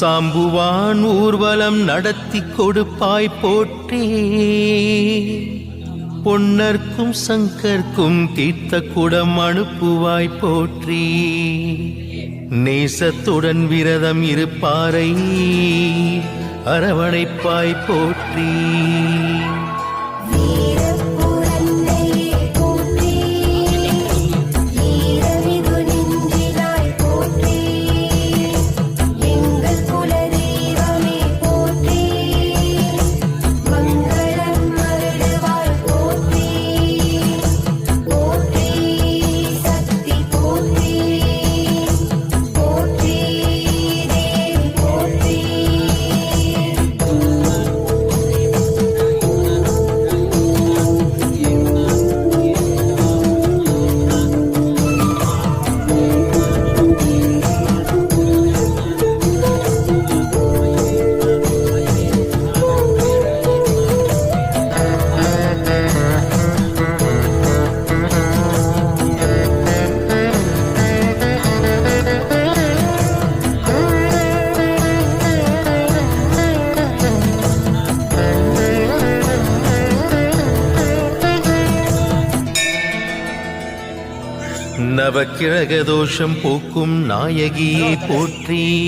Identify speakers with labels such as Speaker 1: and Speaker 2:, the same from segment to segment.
Speaker 1: சாம்புவான் ஊர்வலம் நடத்தி கொடுப்பாய் போற்றே. பொன்னர்க்கும் சங்கர்க்கும் தீர்த்த குடம் அனுப்புவாய் போற்றி. நேசத்துடன் விரதம் இருப்பாரை அரவணைப்பாய் போற்றி. நவக்கிரகதோஷம் போக்கும் நாயகியை போற்றி.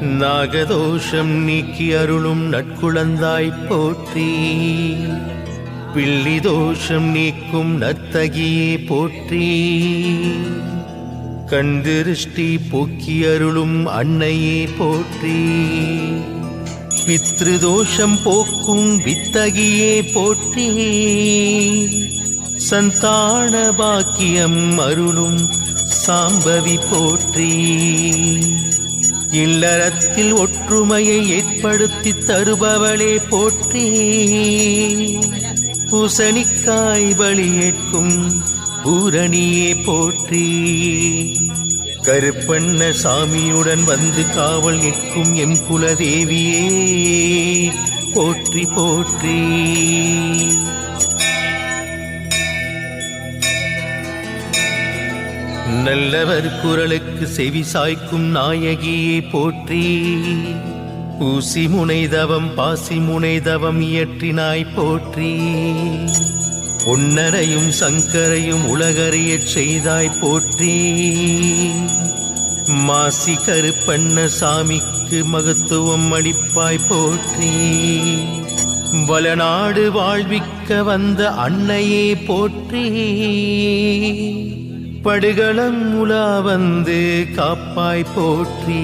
Speaker 1: நாகதோஷம் நீக்கி அருளும் நட்குழந்தாய் போற்றி. பிள்ளி தோஷம் நீக்கும் நத்தகியே போற்றி. கண்திருஷ்டி போக்கி அருளும் அன்னையே போற்றி. பித்ருதோஷம் போக்கும் வித்தகியே போற்றி. சந்தான பாக்கியம் அருளும் சாம்பவி போற்றி. இல்லறத்தில் ஒற்றுமையை ஏற்படுத்தி தருபவளே போற்றி. பூசணிக்காய் பலியேற்கும் பூரணியே போற்றி. கருப்பண்ண சாமியுடன் வந்து காவல் நிற்கும் எம் குலதேவியே போற்றி போற்றி. நல்லவர் குரலுக்கு செவி சாய்க்கும் நாயகியே போற்றி. ஊசி முனைதவம் பாசி முனைதவம் இயற்றினாய் போற்றி. பொன்னரையும் சங்கரையும் உலகறியச் செய்தாய் போற்றி. மாசி கருப்பண்ண சாமிக்கு மகத்துவம் அளிப்பாய் போற்றி. வளநாடு வாழ்விக்க வந்த அன்னையே போற்றி. படுகளம் உலா வந்து காப்பாய் போற்றி.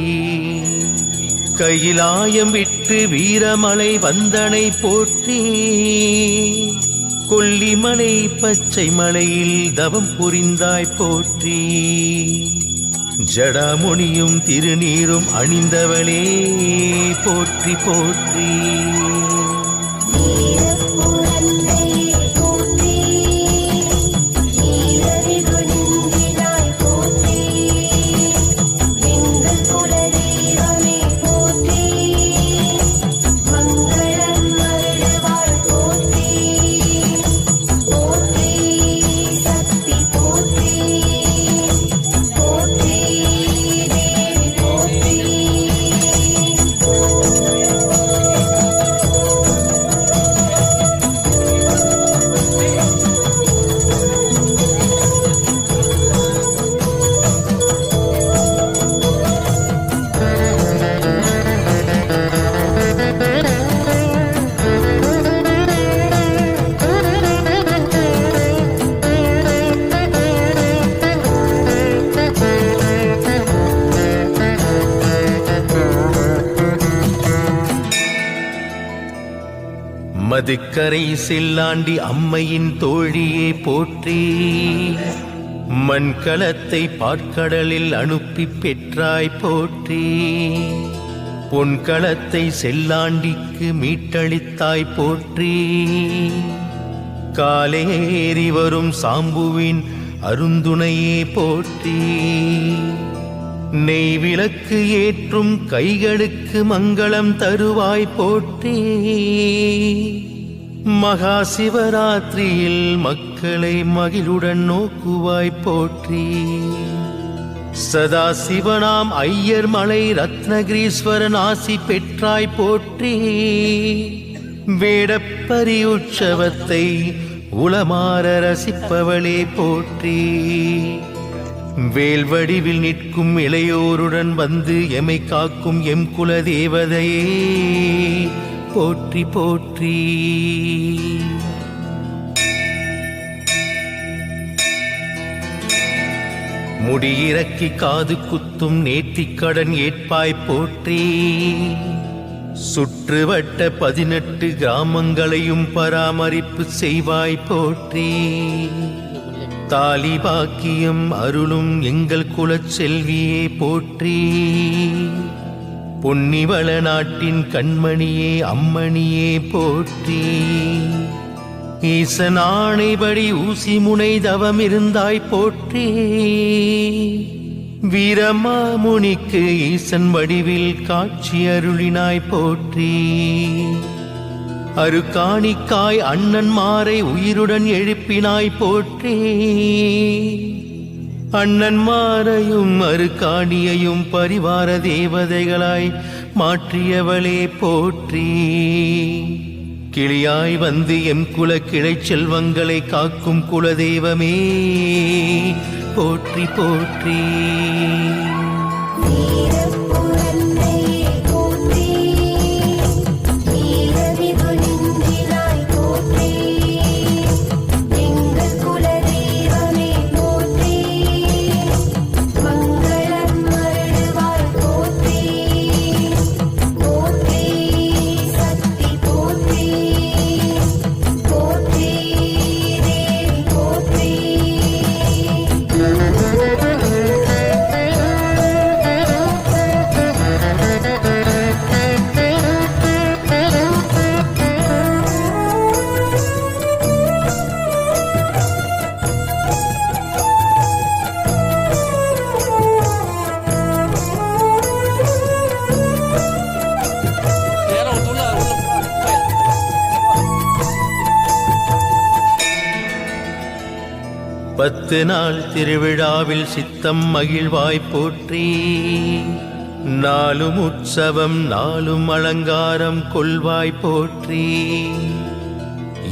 Speaker 1: கையிலாயம் விட்டு வீரமலை வந்தனை போற்றி. கொல்லிமலை பச்சை மலையில் தவம் புரிந்தாய் போற்றி. ஜடாமுனியும் திருநீரும் அணிந்தவளே போற்றி போற்றி. மதுக்கரை செல்லாண்டி அம்மையின் தோழியே போற்றி மண்கலத்தை பாற்கடலில் அனுப்பி பெற்றாய் போற்றி பொன்களத்தை செல்லாண்டிக்கு மீட்டளித்தாய் போற்றி. காலேறி வரும் சாம்புவின் அருந்துணையே போற்றி நெய் விளக்கு ஏற்றும் கைகளுக்கு மங்களம் தருவாய் போற்றி. மகா சிவராத்திரியில் மக்களை மகிழுடன் நோக்குவாய் போற்றி. சதா சிவனாம் ஐயர் மலை ரத்னகிரீஸ்வரன் ஆசி பெற்றாய் போற்றி. வேடப்பரி உற்சவத்தை உளமாற ரசிப்பவளே போற்றி. வேல் வடிவில் நிற்கும் இளையோருடன் வந்து எமை காக்கும் எம் குல தேவதையே போற்றி போற்றி. முடியிறக்கி காது குத்தும் நேர்த்திக்கடன் ஏற்பாய் போற்றி. சுற்றுவட்ட பதினெட்டு கிராமங்களையும் பராமரிப்பு செய்வாய் போற்றி. தாலி பாக்கியம் அருளும் எங்கள் குலச் செல்வியே போற்றி. பொன்னிவள நாட்டின் கண்மணியே அம்மணியே போற்றி. ஈசன் ஆணைபடி ஊசி முனை தவம் இருந்தாய் போற்றி. வீரமாமுனிக்கு ஈசன் வடிவில் காட்சி அருளினாய் போற்றி. அருக்காணிக்காய் அண்ணன்மாரை உயிருடன் எழுப்பினாய் போற்றே. அண்ணன்மாரையும் அருக்காணியையும் பரிவார தேவதைகளாய் மாற்றியவளே போற்றி. கிளியாய் வந்து எம் குல கிளை செல்வங்களை காக்கும் குலதெய்வமே போற்றி போற்றி.
Speaker 2: போற்றி
Speaker 1: பத்து நாள் திருவிழாவில் சித்தம் மகிழ்வாய் போற்றி. நாளும் உற்சவம் நாளும் அலங்காரம் கொள்வாய் போற்றி.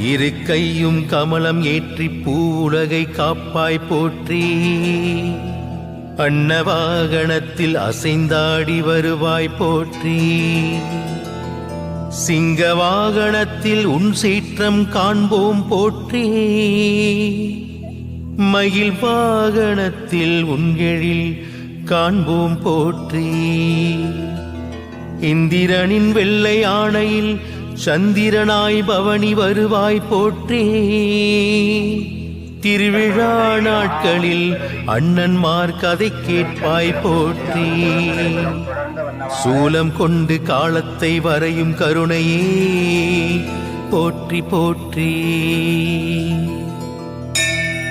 Speaker 1: இரு கையும் கமலம் ஏற்றி பூ உலகை காப்பாய் போற்றி. அன்னவாகனத்தில் அசைந்தாடி வருவாய் போற்றி. சிங்க வாகனத்தில் உன் சீற்றம் காண்போம் போற்றி. மயில் வாகனத்தில் உன்கெழில் காண்போம் போற்றி. இந்திரனின் வெள்ளை ஆணையில் சந்திரனாய் பவனி வருவாய் போற்றி. திருவிழா நாட்களில் அண்ணன்மார் கதை கேட்பாய் போற்றி. சூலம் கொண்டு காலத்தை வரையும் கருணையே. போற்றி போற்றி.